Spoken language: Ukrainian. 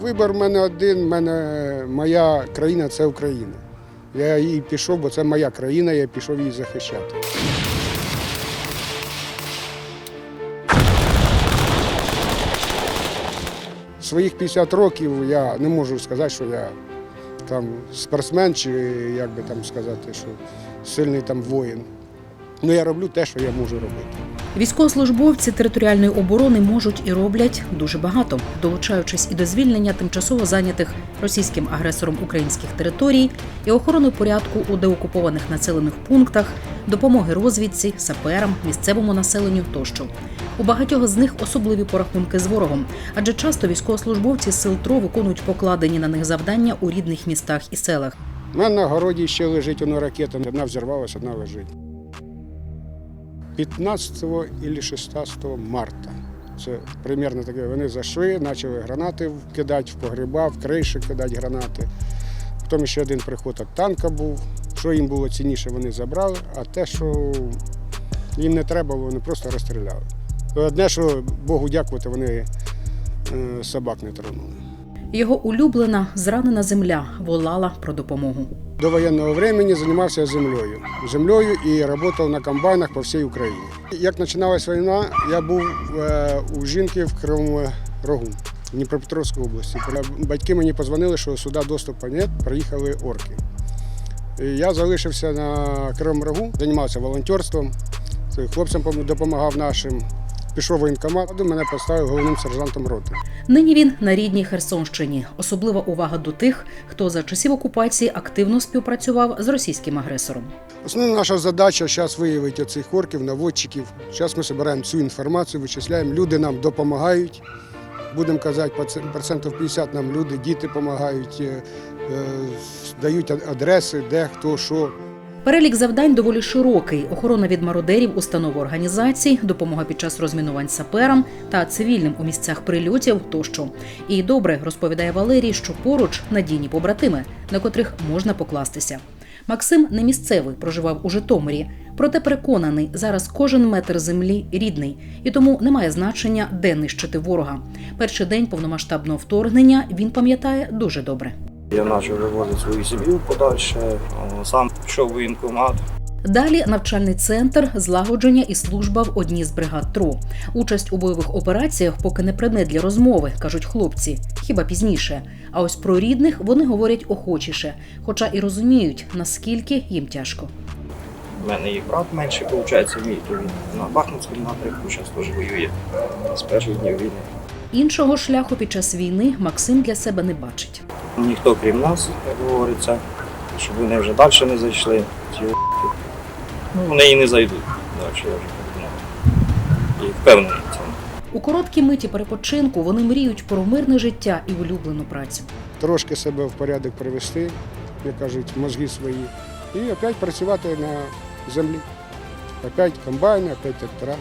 Вибір в мене один, в мене моя країна це Україна. Я її пішов, бо це моя країна, я пішов її захищати. Своїх 50 років я не можу сказати, що я там спортсмен, чи як би там сказати, що сильний там воїн. Ну я роблю те, що я можу робити. Військовослужбовці територіальної оборони можуть і роблять дуже багато, долучаючись і до звільнення тимчасово зайнятих російським агресором українських територій, і охорони порядку у деокупованих населених пунктах, допомоги розвідці, саперам, місцевому населенню тощо. У багатьох з них особливі порахунки з ворогом, адже часто військовослужбовці сил ТРО виконують покладені на них завдання у рідних містах і селах. У на городі ще лежить воно ракета, одна взірвалася, одна лежить. 15 або 16 марта. Це примерно таке. Вони зайшли, почали гранати кидати в погреба, в криші кидати гранати. Потім ще один приход від танка був. Що їм було цінніше, вони забрали, а те, що їм не треба, вони просто розстріляли. Одне, що Богу дякувати, вони е, собак не тронули. Його улюблена зранена земля волала про допомогу. До воєнного времени займався землею. Землею і працював на комбайнах по всій Україні. Як починалась війна, я був е, у жінки в Кривому Рогу, в Дніпропетровській області. Батьки мені позвонили, що сюди доступу немає, приїхали орки. І я залишився на Кривому Рогу, займався волонтерством, хлопцям допомагав нашим. Пішов воєнкомат, мене поставив головним сержантом роти. Нині він на рідній Херсонщині. Особлива увага до тих, хто за часів окупації активно співпрацював з російським агресором. Основна наша задача зараз виявити цих орків, наводчиків. Зараз ми збираємо цю інформацію, вичисляємо. Люди нам допомагають. Будемо казати, процентів 50 нам люди, діти допомагають, е, е, дають адреси, де хто що. Перелік завдань доволі широкий: охорона від мародерів, установ організацій, допомога під час розмінувань саперам та цивільним у місцях прильотів тощо. І добре розповідає Валерій, що поруч надійні побратими, на котрих можна покластися. Максим не місцевий, проживав у Житомирі, проте переконаний, зараз кожен метр землі рідний, і тому немає значення, де нищити ворога. Перший день повномасштабного вторгнення він пам'ятає дуже добре. Я почав вивозити свою сім'ю подальше, сам пішов воєнкомат. Далі навчальний центр, злагодження і служба в одній з бригад ТРО. Участь у бойових операціях поки не предмет для розмови, кажуть хлопці, хіба пізніше. А ось про рідних вони говорять охочіше, хоча і розуміють, наскільки їм тяжко. У мене і брат менший, виходить, мій, то він на Бахмутському напрямку зараз теж воює з перших днів війни. Іншого шляху під час війни Максим для себе не бачить. Ніхто крім нас, як говориться, щоб вони вже далі не зайшли. Ці ну, вони і не зайдуть. Далі я вже подумав. І впевнений в цьому. У короткі миті перепочинку вони мріють про мирне життя і улюблену працю. Трошки себе в порядок привести, як кажуть, мозги свої. І опять працювати на землі. Опять комбайни, опять трактора.